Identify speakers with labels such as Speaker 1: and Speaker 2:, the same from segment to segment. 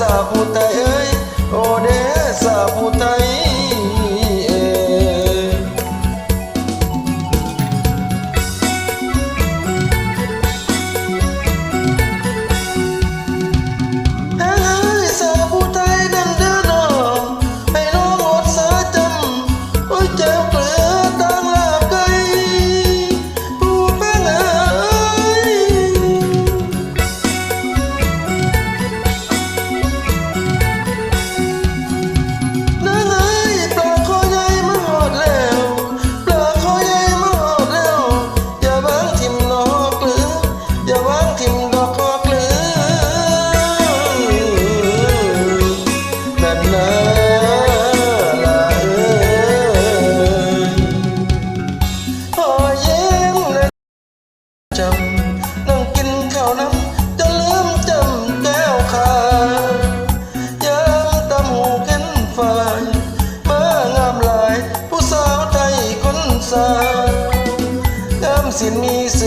Speaker 1: ซาผู้ไทยเอ้ยโอเดซาผู้ไทย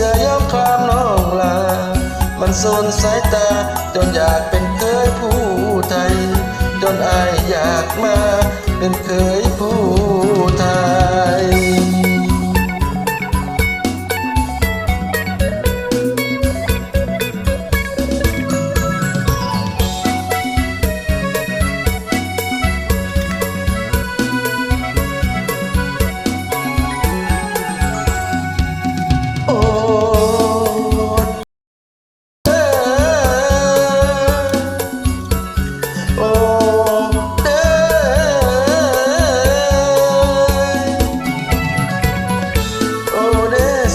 Speaker 1: สือยกคลามน้องลา มันโซนสายตา จนอยากเป็นเคยผู้ไทย จนอายอยากมา เป็นเคย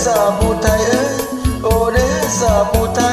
Speaker 1: ซาบูไทยเอ้ยโอเดซาผู้ไทย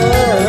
Speaker 1: love.